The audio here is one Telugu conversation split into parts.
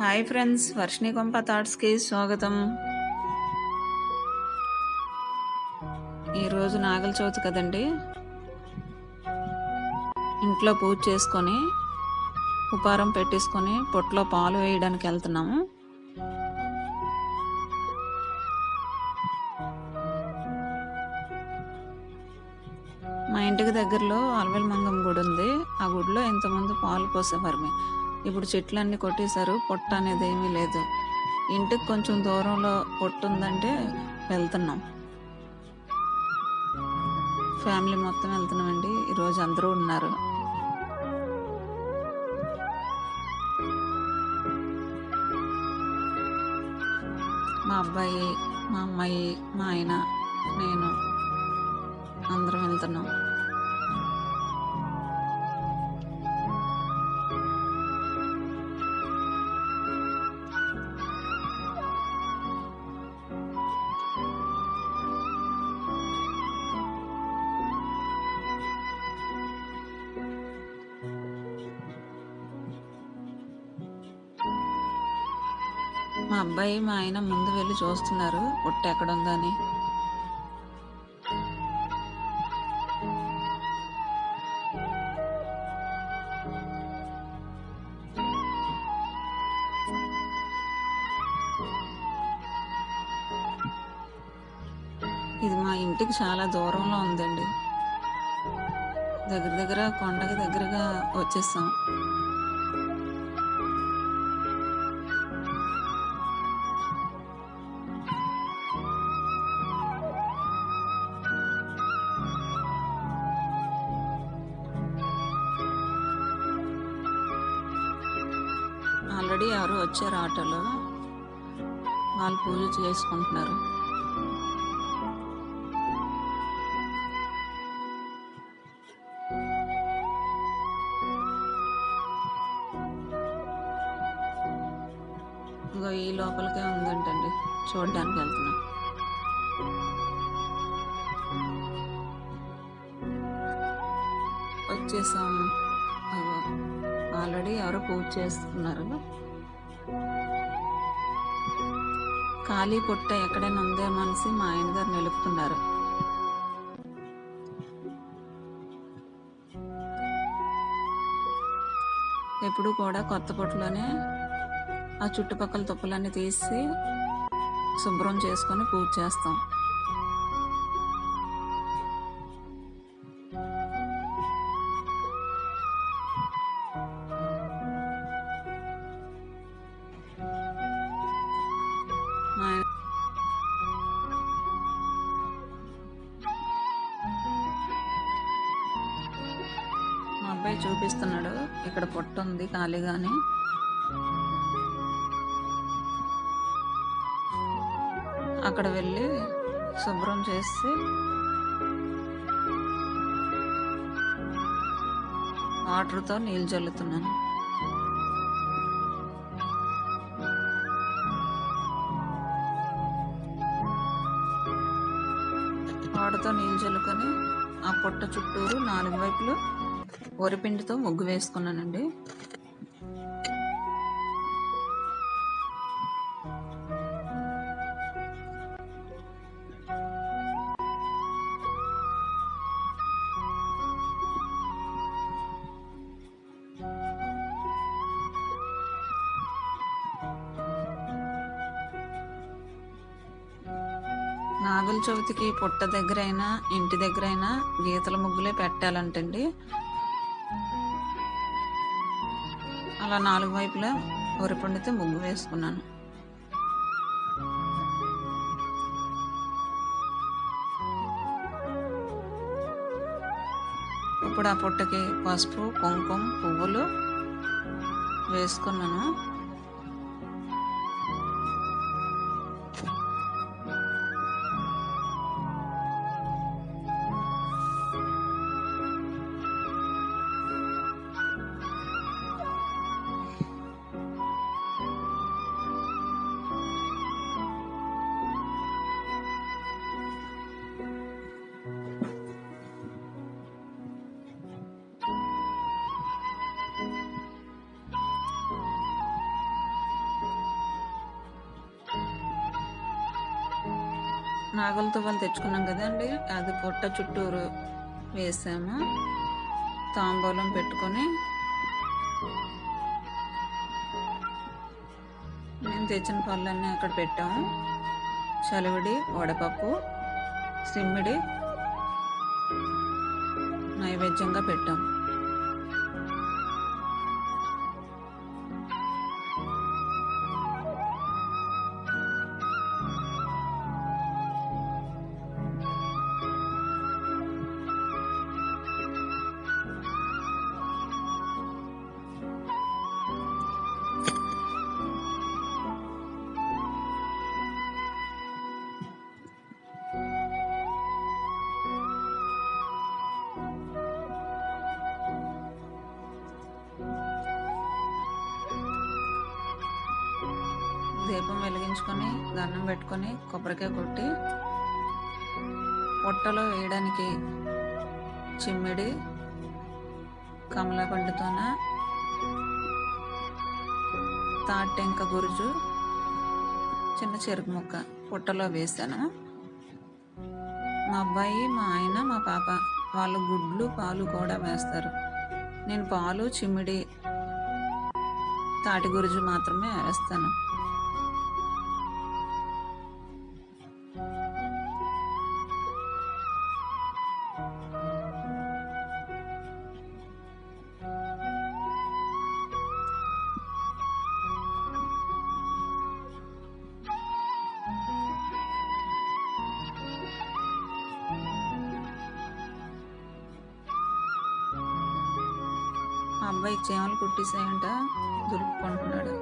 హాయ్ ఫ్రెండ్స్ వర్షిణి కొంప థాట్స్కి స్వాగతం. ఈరోజు నాగల చవితి కదండి. ఇంట్లో పూజ చేసుకొని ఉపారం పెట్టేసుకొని పొట్లో పాలు వేయడానికి వెళ్తున్నాము. మా ఇంటికి దగ్గరలో అల్వెల్ మంగం గుడి ఉంది. ఆ గుడిలో ఇంతకుముందు పాలు పోసేవారు మేము. ఇప్పుడు చెట్లన్నీ కొట్టేశారు. పొట్ట అనేది ఏమీ లేదు. ఇంటికి కొంచెం దూరంలో పొట్టు ఉందంటే వెళ్తున్నాం. ఫ్యామిలీ మొత్తం వెళ్తున్నామండి. ఈరోజు అందరూ ఉన్నారు. మా అబ్బాయి మా అమ్మాయి మా ఆయన నేను అందరం వెళ్తున్నాం. మా అబ్బాయి మా ఆయన ముందు వెళ్ళి చూస్తున్నారు. పొట్టు ఎక్కడుందని ఇది మా ఇంటికి చాలా దూరంలో ఉందండి. దగ్గర దగ్గర కొండకి దగ్గరగా వచ్చేస్తాం ఆల్రెడీ ఎవరు వచ్చారు ఆటోలో. వాళ్ళు పూజ చేసుకుంటున్నారు. ఇంకో ఈ లోపలికే ఉందంటండి. చూడడానికి వెళ్తున్నాం. వచ్చేసాము. ఆల్రెడీ ఎవరో పూజ చేస్తున్నారు. ఖాళీ పుట్ట ఎక్కడైనా ఉందేమో అనేసి మా ఆయన గారు నిలుపుతున్నారు. ఎప్పుడు కూడా కొత్త పుట్టలోనే ఆ చుట్టుపక్కల తుప్పలన్నీ తీసి శుభ్రం చేసుకొని పూజ చేస్తాం. చూపిస్తున్నాడు. ఇక్కడ పొట్ట ఉంది ఖాళీగాని అక్కడ వెళ్ళి శుభ్రం చేసి వాటర్తో నీళ్ళు చల్లుతున్నాను. వాటర్తో నీళ్ళు చల్లుకొని ఆ పొట్ట చుట్టూరు నాలుగు వైపులు వరిపిండితో ముగ్గు వేసుకున్నానండి. నాగుల చవితికి పుట్ట దగ్గరైనా ఇంటి దగ్గరైనా గీతల ముగ్గులే పెట్టాలంటండి. అలా నాలుగు వైపులా వరిపండితో ముగ్గు వేసుకున్నాను. ఇప్పుడు ఆ పొట్టకి పసుపు కుంకుమ పువ్వులు వేసుకున్నాను. నాగల తువ్వలు తెచ్చుకున్నాం కదండి. అది పొట్ట చుట్టూరు వేసాము. తాంబూలం పెట్టుకొని మేము తెచ్చిన పళ్ళన్నీ అక్కడ పెట్టాము. చలివిడి వడపప్పు సిమ్మిడి నైవేద్యంగా పెట్టాము. దీపం వెలిగించుకొని దండం పెట్టుకొని కొబ్బరికాయ కొట్టి పొట్టలో వేయడానికి చిమ్మిడి కమలపండుతోన తాటెంక గురుజు చిన్న చెరుకు ముక్క పొట్టలో వేశాను. మా అబ్బాయి మా ఆయన మా పాప వాళ్ళు గుడ్లు పాలు కూడా వేస్తారు. నేను పాలు చిమ్మిడి తాటి గురుజు మాత్రమే వేస్తాను. అబ్బాయి చేమలు కుట్టేసాయంట. దులుపుకుంటున్నాడు.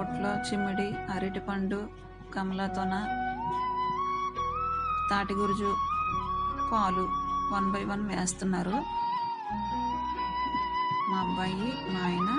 పొట్లో చిమ్మిడి అరటిపండు కమలాతోన తాటి గురుజు పాలు వన్ బై వన్ వేస్తున్నారు. మా అబ్బాయి మా ఆయన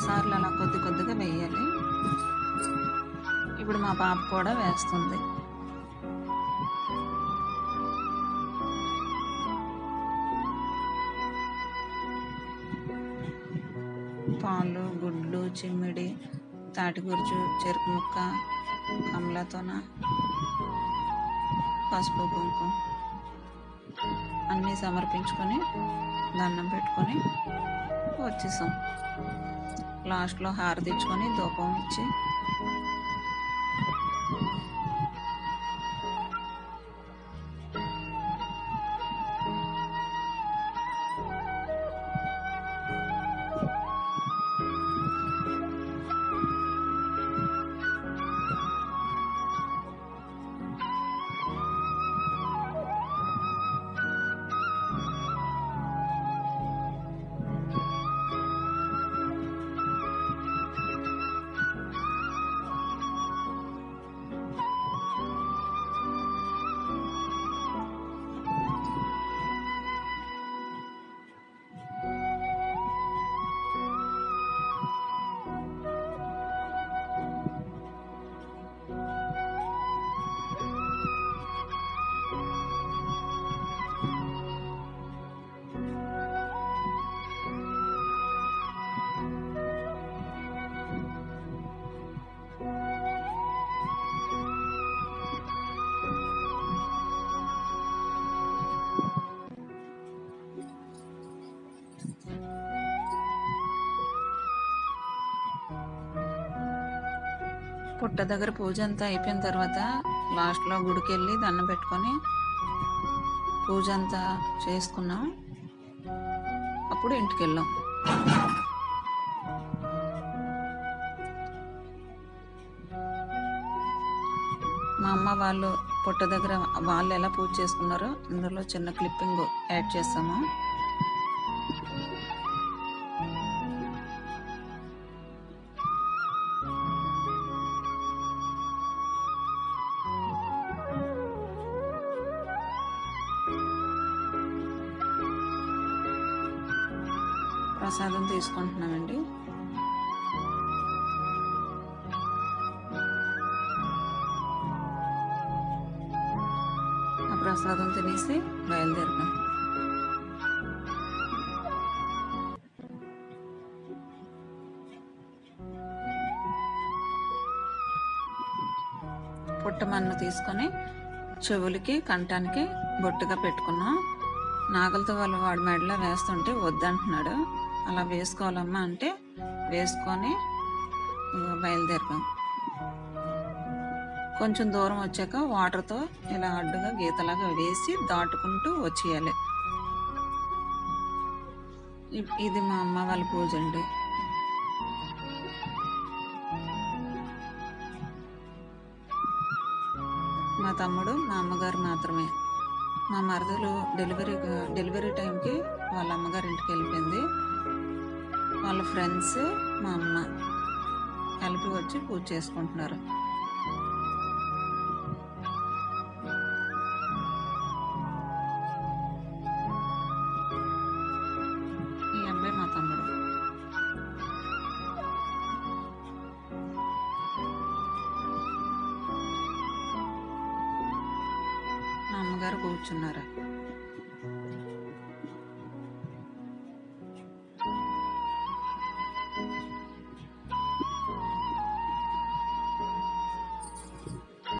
రెండు సార్లు అలా కొద్ది కొద్దిగా వేయాలి. ఇప్పుడు మా పాప కూడా వేస్తుంది. పాలు గుడ్లు చిమ్మిడి తాటిగురుచు చెరుకు ముక్క కమలతోన పసుపు కుంకుమ అన్నీ సమర్పించుకొని దండం పెట్టుకొని వచ్చేసాం. లాస్ట్లో హారతి ఇచ్చుకొని ధూపం ఇచ్చి పుట్ట దగ్గర పూజ అంతా అయిపోయిన తర్వాత లాస్ట్లో గుడికి వెళ్ళి దండం పెట్టుకొని పూజ అంతా చేసుకున్నాం. అప్పుడు ఇంటికి వెళ్ళాం మా అమ్మ వాళ్ళు పుట్ట దగ్గర వాళ్ళు ఎలా పూజ చేసుకున్నారో అందులో చిన్న క్లిప్పింగ్ యాడ్ చేస్తాము. ప్రసాదం తినేసి బయలుదేరినాం పుట్టమన్ను తీసుకొని చెవులకి కంఠానికి బొట్టుగా పెట్టుకున్నాం. నాగలతో వాళ్ళు వాడి మెడలో వేస్తుంటే వద్దంటున్నాడు. అలా వేసుకోవాలమ్మా అంటే వేసుకొని బయలుదేరిపోయాం బయలుదేరిపాం కొంచెం దూరం వచ్చాక వాటర్తో ఇలా అడ్డుగా గీతలాగా వేసి దాటుకుంటూ వచ్చేయాలి. ఇ- ఇది మా అమ్మ వాళ్ళ పూజ అండి. మా తమ్ముడు మా అమ్మగారు మాత్రమే. మా మరదలు డెలివరీ డెలివరీ టైంకి వాళ్ళ అమ్మగారి ఇంటికి వెళ్ళిపోయింది. వాళ్ళ ఫ్రెండ్స్ మా అమ్మ కలిపి వచ్చి పూజ చేసుకుంటున్నారు. కూర్చున్నారు.